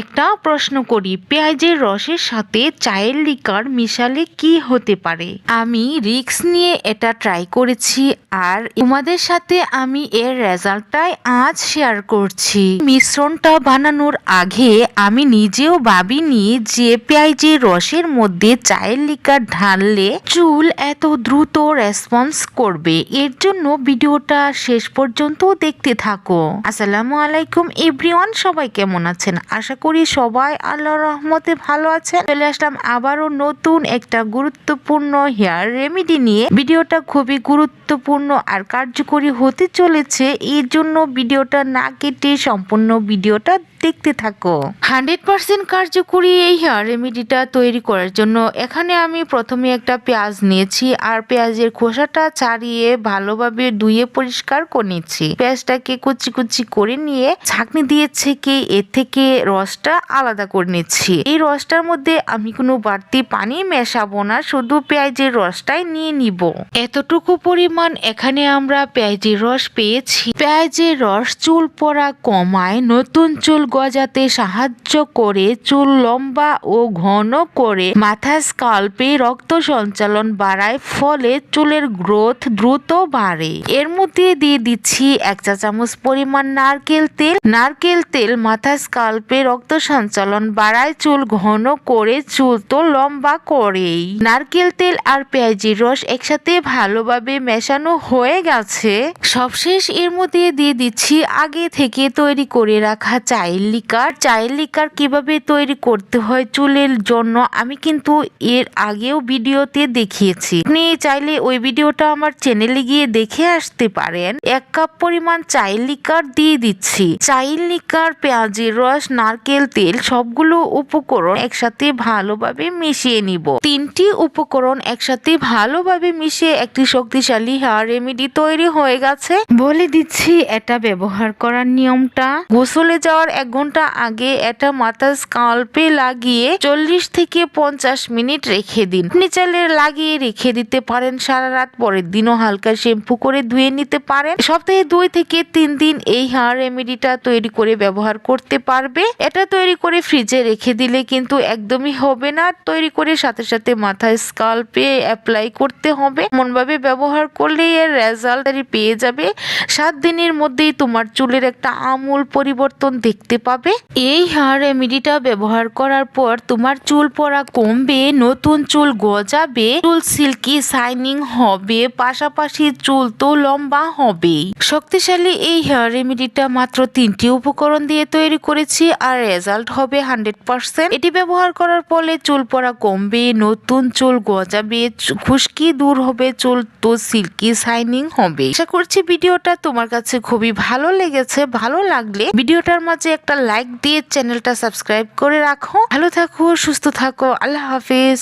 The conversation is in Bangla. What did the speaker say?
একটা প্রশ্ন করি, পেঁয়াজের রসের সাথে চায়ের লিকার মিশালে কি হতে পারে? আমি রিক্স নিয়ে এটা ট্রাই করেছি আর তোমাদের সাথে আমি এর রেজাল্টটাই আজ শেয়ার করছি। মিশ্রণটা বানানোর আগে আমি নিজেও ভাবিনি যে পেঁয়াজের রসের মধ্যে চায়ের লিকার ঢাললে চুল এত দ্রুত রেসপন্স করবে। এর জন্য ভিডিওটা শেষ পর্যন্ত দেখতে থাকো। আসসালামু আলাইকুম এভরিওয়ান, সবাই কেমন আছেন? আশা করি সবাই আল্লাহর রহমতে ভালো আছেন। চলে আসলাম আবারও নতুন একটা গুরুত্বপূর্ণ হেয়ার রেমেডি নিয়ে। ভিডিওটা খুবই গুরুত্বপূর্ণ আর কার্যকরী হতে চলেছে। এর জন্য ভিডিওটা না কেটে সম্পূর্ণ ভিডিওটা দেখতে থাকো। হান্ড্রেড পার্সেন্ট কার্যকরী এই হেয়ার রেমেডিটা তৈরি করার জন্য এখানে আমি প্রথমে একটা পেঁয়াজ নিয়েছি আর পেঁয়াজের খোসাটা ছাড়িয়ে ভালোভাবে ধুয়ে পরিষ্কার করে নিচ্ছি। পেঁয়াজটাকে কুচি কুচি করে নিয়ে ছাঁকনি দিয়ে ছেঁকে এর থেকে রসটা আলাদা করে নিচ্ছি। এই রসটার মধ্যে আমি কোনো বাড়তি পানি মেশাবো না, শুধু পেঁয়াজের রসটাই নিয়ে নিব। এতটুকু পরিমাণ এখানে আমরা পেঁয়াজের রস পেয়েছি। পেঁয়াজের রস চুল পড়া কমায়, নতুন চুল গজাতে সাহায্য করে, চুল লম্বা ও ঘন করে। মাথা স্কাল্পে রক্ত সঞ্চালন বাড়ায়, ফলে চুলের গ্রোথ দ্রুত বাড়ে। এর মধ্যে দিয়ে দিচ্ছি এক চা চামচ পরিমাণ নারকেল তেল। নারকেল তেল মাথা স্কাল্পে রক্ত সঞ্চালন, বাড়ায় চুল ঘন করে, চুল তো লম্বা করেই। নারকেল তেল আর পেঁয়াজির রস একসাথে ভালোভাবে মেশানো হয়ে গেছে। সবশেষ এর মধ্যে দিয়ে দিচ্ছি আগে থেকে তৈরি করে রাখা চায়ের লিকার। চায়ের লিকার কীভাবে তৈরি করতে হয় চুলের জন্য আমি কিন্তু এর আগেও ভিডিওতে দেখিয়েছি। আপনি চাইলে ওই ভিডিওটা আমার চ্যানেলে গিয়ে দেখে আসতে পারেন। এক কাপ পরিমাণ চায়ের লিকার দিয়ে দিচ্ছি। চায়ের লিকার, পেঁয়াজের রস, নারকেল তেল সবগুলো উপকরণ একসাথে ভালোভাবে মিশিয়ে নিব। তিনটি উপকরণ একসাথে ভালোভাবে মিশিয়ে একটি শক্তিশালী হেয়ার রেমেডি তৈরি হয়ে গেছে। বলে দিচ্ছি, এটা ব্যবহার করার নিয়মটা। গোসলে যাওয়ার এক ঘণ্টা আগে এটা মাথা স্কাল্পে লাগিয়ে চল্লিশ থেকে পঞ্চাশ মিনিট রেখে দিন। আপনি চাইলে লাগিয়ে রেখে দিতে পারেন, সারা রাত পরের দিনও হালকা শ্যাম্পু করে ধুয়ে নিতে পারেন। সপ্তাহে দুই থেকে তিন দিন এই হেয়ার রেমেডিটা তৈরি করে ব্যবহার করতে পারবে। এটা তৈরি করে ফ্রিজে রেখে দিলে কিন্তু একদমই হবে না। তৈরি করে সাথে সাথে মাথায় স্কাল্পে অ্যাপ্লাই করতে হবে। এমনভাবে ব্যবহার করলে এর রেজাল্ট পেয়ে যাবে। সাত দিনের মধ্যেই তোমার চুলের একটা আমূল পরিবর্তন দেখতে পাবে। এই হেয়ার রেমেডিটা ব্যবহার করার পর তোমার চুল পড়া কমবে, নতুন চুল গজাবে, চুল সিল্কি শাইনিং হবে, পাশাপাশি চুল তো লম্বা হবেই। শক্তিশালী এই হেয়ার রেমেডিটা মাত্র তিনটি উপকরণ দিয়ে তৈরি করেছি। আর রেজাল্ট হবে হান্ড্রেড পার্সেন্ট। এটি ব্যবহার করার ফলে চুল পড়া কমবে, নতুন চুল গজাবে খুশকি দূর হবে, চুল তো সিল্কি শাইনিং হবে। আশা করছি ভিডিওটা তোমার কাছে খুবই ভালো লেগেছে, ভালো লাগলে ভিডিওটার মাঝে একটা লাইক দিয়ে চ্যানেলটা সাবস্ক্রাইব করে রাখো। ভালো থাকো, সুস্থ থাকো, আল্লাহ হাফিজ।